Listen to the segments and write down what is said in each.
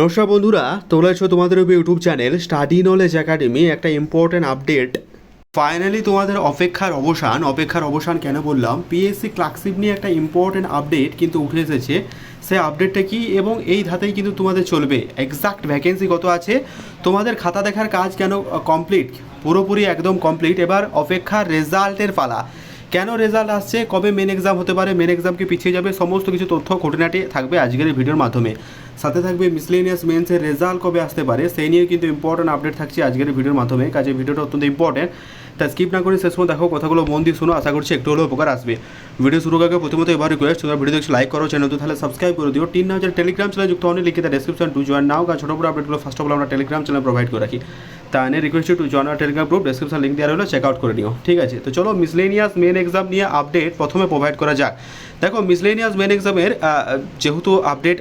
নমস্কার বন্ধুরা, তোমরা আছো তোমাদের YouTube channel study knowledge academy একটা ইম্পর্টেন্ট আপডেট ফাইনালি তোমাদের অপেক্ষার অবসান অপেক্ষার অবসান কেন বললাম? পিএসসি ক্লার্কশিপ নিয়ে একটা ইম্পর্টেন্ট আপডেট কিন্তু উঠে এসেছে। সেই আপডেটটা কি এবং এই ধাতেই কিন্তু তোমাদের চলবে। এক্সাক্ট ভ্যাকেন্সি কত আছে? তোমাদের খাতা দেখার কাজ কেন কমপ্লিট পুরোপুরি একদম কমপ্লিট এবার অপেক্ষার রেজাল্টের পালা। কেন রেজাল্ট আসছে, কবে মেন এক্সাম হতে পারে মেন এক্সামকে পিছিয়ে যাবে, সমস্ত কিছু তথ্য ঘটনাটি থাকবে আজকের ভিডিওর মাধ্যমে। সাথে থাকবে মিসলেনিয়াস মেন্সের রেজাল্ট কবে আসতে পারে, সেই নিয়ে কিন্তু ইম্পর্টেন্ট আপডেট থাকছে আজকের ভিডিওর মাধ্যমে। কাজে ভিডিওটা অত্যন্ত ইম্পর্টেন্ট তা স্কিপ না করে শেষ পর্যন্ত দেখো কথাগুলো মন দিয়ে শুনো, আশা করছি একটু হলেও উপকার আসবে। ভিডিও শুরু আগে প্রথমত এবার রিকোয়েস্ট তোমরা ভিডিও দেখছ লাইক করো চ্যানেল তো তাহলে সাবস্ক্রাইব করে দিও। তিন হাজার টেলিগ্রাম চ্যানেল যুক্ত হলে লিখে ডেসক্রিপশন টু জয়েন নাও কারণ ছোটো বড় আপডেটগুলো ফার্স্ট অফ অল আমরা টেলিগ্রাম চ্যানেল প্রোভাইড করে রাখি। তা এনে রিকোয়েস্ট টু জয়েন আর টেলিগ্রাম গ্রুপ ডেসক্রিপশন লিঙ্ক দেওয়া হলো চেক আউট করে নিও, ঠিক আছে? তো চলো মিসলেনিয়াস মেন এক্সাম নিয়ে আপডেট প্রথমে প্রোভাইড করা যাক। দেখো মিসলেনিয়াস মেন এক্সামের যেহেতু আপডেট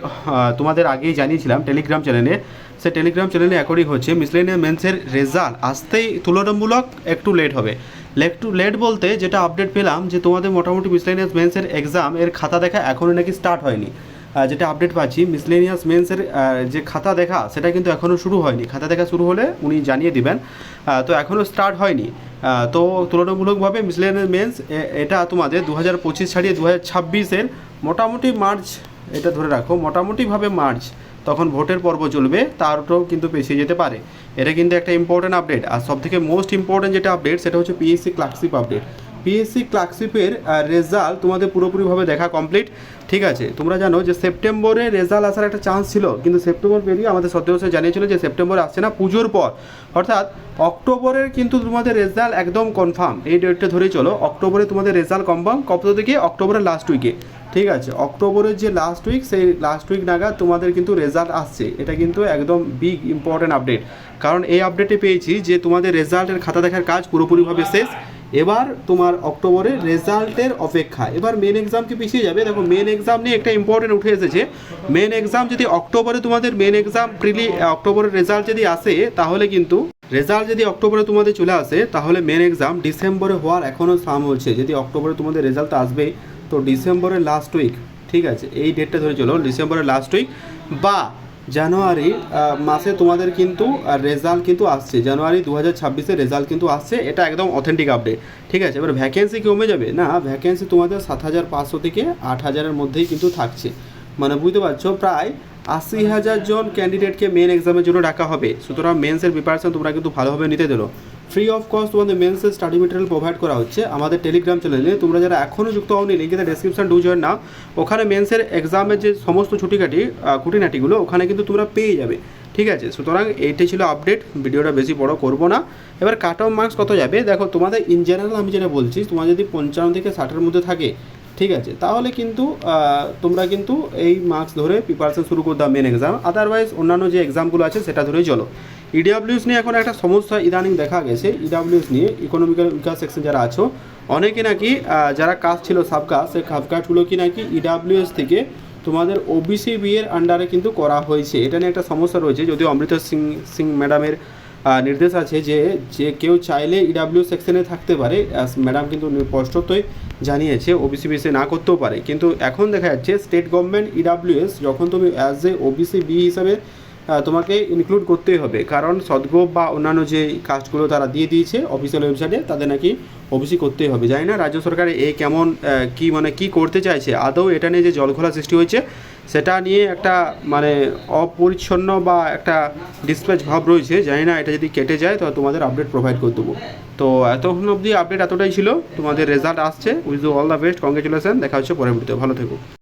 তোমাদের আগেই জানিয়েছিলাম টেলিগ্রাম চ্যানেলে সে টেলিগ্রাম চ্যানেলে অ্যাকর্ডিং হচ্ছে মিসলেনিয়াস মেন্সের রেজাল্ট আসতেই তুলনামূলক একটু লেট হবে। একটু লেট বলতে যেটা আপডেট পেলাম যে তোমাদের মোটামুটি মিসলেনিয়াস মেন্সের এক্সাম এর খাতা দেখা এখনও নাকি স্টার্ট হয়নি। যেটা আপডেট পাচ্ছি, মিসলেনিয়াস মেন্সের যে খাতা দেখা সেটা কিন্তু এখনও শুরু হয়নি। খাতা দেখা শুরু হলে উনি জানিয়ে দিবেন। তো এখনও স্টার্ট হয়নি। তো তুলনামূলকভাবে মিসলেনিয়াস মেন্স এটা তোমাদের দু হাজার পঁচিশ ছাড়িয়ে দু হাজার ছাব্বিশের মোটামুটি মার্চ, এটা ধরে রাখো, মোটামুটিভাবে মার্চ তখন ভোটের পর্ব চলবে তারটাও কিন্তু পেছিয়ে যেতে পারে। এটা কিন্তু একটা ইম্পর্টেন্ট আপডেট আর সবথেকে মোস্ট ইম্পর্টেন্ট যেটা আপডেট সেটা হচ্ছে পিএসসি ক্লার্কশিপ আপডেট পিএসসি ক্লার্কশিপের রেজাল্ট তোমাদের পুরোপুরিভাবে দেখা কমপ্লিট ঠিক আছে, তোমরা জানো যে সেপ্টেম্বরে রেজাল্ট আসার একটা চান্স ছিল, কিন্তু সেপ্টেম্বর পেরিয়ে আমাদের সদস্য জানিয়েছিল যে সেপ্টেম্বর আসছে না, পুজোর পর। অর্থাৎ অক্টোবরের কিন্তু তোমাদের রেজাল্ট একদম কনফার্ম এই ডেটটা ধরেই চলো অক্টোবরে তোমাদের রেজাল্ট কনফার্ম কত থেকে অক্টোবরের লাস্ট উইকে ঠিক আছে, অক্টোবরের যে লাস্ট উইক সেই লাস্ট উইক নাগাদ তোমাদের কিন্তু রেজাল্ট আসছে। এটা কিন্তু একদম বিগ ইম্পর্টেন্ট আপডেট কারণ এই আপডেটে পেয়েছি যে তোমাদের রেজাল্টের খাতা দেখার কাজ পুরোপুরিভাবে শেষ। এবার তোমার অক্টোবরে রেজাল্টের অপেক্ষা। এবার মেন এক্সাম কি পিছিয়ে যাবে? দেখো মেন এক্সাম নিয়ে একটা ইম্পর্টেন্ট উঠে এসেছে। মেন এক্সাম যদি অক্টোবরে তোমাদের মেন এক্সাম প্রিলি অক্টোবরের রেজাল্ট যদি আসে, তাহলে কিন্তু রেজাল্ট যদি অক্টোবরে তোমাদের চলে আসে, তাহলে মেন এক্সাম ডিসেম্বরে হওয়ার এখনও সাম হচ্ছে। যদি অক্টোবরে তোমাদের রেজাল্ট আসবে তো ডিসেম্বরের লাস্ট উইক ঠিক আছে? এই ডেটটা ধরে চলো, ডিসেম্বরের লাস্ট উইক বা জানুয়ারি মাসে তোমাদের কিন্তু রেজাল্ট কিন্তু আসছে। জানুয়ারি দু হাজার ছাব্বিশের রেজাল্ট কিন্তু আসছে, এটা একদম অথেন্টিক আপডেট ঠিক আছে? এবার ভ্যাকেন্সি কমে যাবে? না ভ্যাকেন্সি তোমাদের সাত হাজার পাঁচশো থেকে আট হাজারের মধ্যেই কিন্তু থাকছে। মানে বুঝতে পারছ, প্রায় আশি হাজার জন ক্যান্ডিডেটকে মেন এক্সামের জন্য ডাকা হবে। সুতরাং মেন্সের প্রিপারেশন তোমরা কিন্তু ভালোভাবে নিতে দিলো ফ্রি অফ কস্ট তোমাদের মেন্সের স্টাডি মেটেরিয়াল প্রোভাইড করা হচ্ছে। আমাদের টেলিগ্রাম চ্যানেলে তোমরা যারা এখনও যুক্ত হওনি লিঙ্কে ডেসক্রিপশন ডু জয়েন না ওখানে মেন্সের এক্সামের যে সমস্ত ছুটিকাটি খুঁটিনাটিগুলো, ওখানে কিন্তু তোমরা পেয়ে যাবে। ঠিক আছে? সুতরাং এইটাই ছিল আপডেট ভিডিওটা বেশি বড় করব না। এবার কাট অফ মার্কস কত যাবে? দেখো, তোমাদের ইন জেনারেল আমি যেটা বলছি, তোমার যদি পঞ্চান্ন থেকে ষাটের মধ্যে থাকে, ঠিক আছে? তাহলে কিন্তু তোমরা কিন্তু এই মার্কস ধরে প্রিপারেশন শুরু করে দাও মেন এক্সাম আদারওয়াইজ অন্যান্য যে এক্সামগুলো আছে, সেটা ধরেই চলো। ইডাব্লিউএস নিয়ে এখন একটা সমস্যা ইদানিং দেখা গেছে। ইডাব্লিউএস নিয়ে ইকোনমিক্যাল উইকার সেকশন যারা আছো, অনেকে নাকি যারা কাজ ছিল সাবকাস্ট সেই সাবকাস্টগুলো কি নাকি ইডাব্লিউএস থেকে তোমাদের ওবিসি বিয়ের আন্ডারে কিন্তু করা হয়েছে। এটা নিয়ে একটা সমস্যা রয়েছে। যদিও অমৃতা সিং সিং ম্যাডামের নির্দেশ আছে যে যে কেউ চাইলে ইডাব্লিউ সেকশনে থাকতে পারে। ম্যাডাম কিন্তু স্পষ্টতই জানিয়েছে ওবিসি বিসি না করতেও পারে। কিন্তু এখন দেখা যাচ্ছে স্টেট গভর্নমেন্ট ইডাব্লিউএস যখন তুমি অ্যাজ এ ওবিসি বি হিসাবে তোমাকে ইনক্লুড করতেই হবে। কারণ সদগোপ বা অন্যান্য যে কাস্টগুলো তারা দিয়ে দিয়েছে অফিসিয়াল ওয়েবসাইটে তাদের নাকি ওবিসি করতেই হবে। জানি না রাজ্য সরকার এ কেমন কি মানে কি করতে চাইছে। আদৌ এটা নিয়ে যে জলঘোলা সৃষ্টি হয়েছে, সেটা নিয়ে একটা মানে অপরিচ্ছন্ন বা একটা ডিসপ্যাচ ভাব রয়েছে। জানি না এটা যদি কেটে যায়, তো তোমাদের আপডেট প্রোভাইড করে দেবো। তো এতক্ষণ অবধি আপডেট এতটাই ছিল। তোমাদের রেজাল্ট আসছে। Wish all the best congratulation দেখা হচ্ছে পরের ভালো থেকো।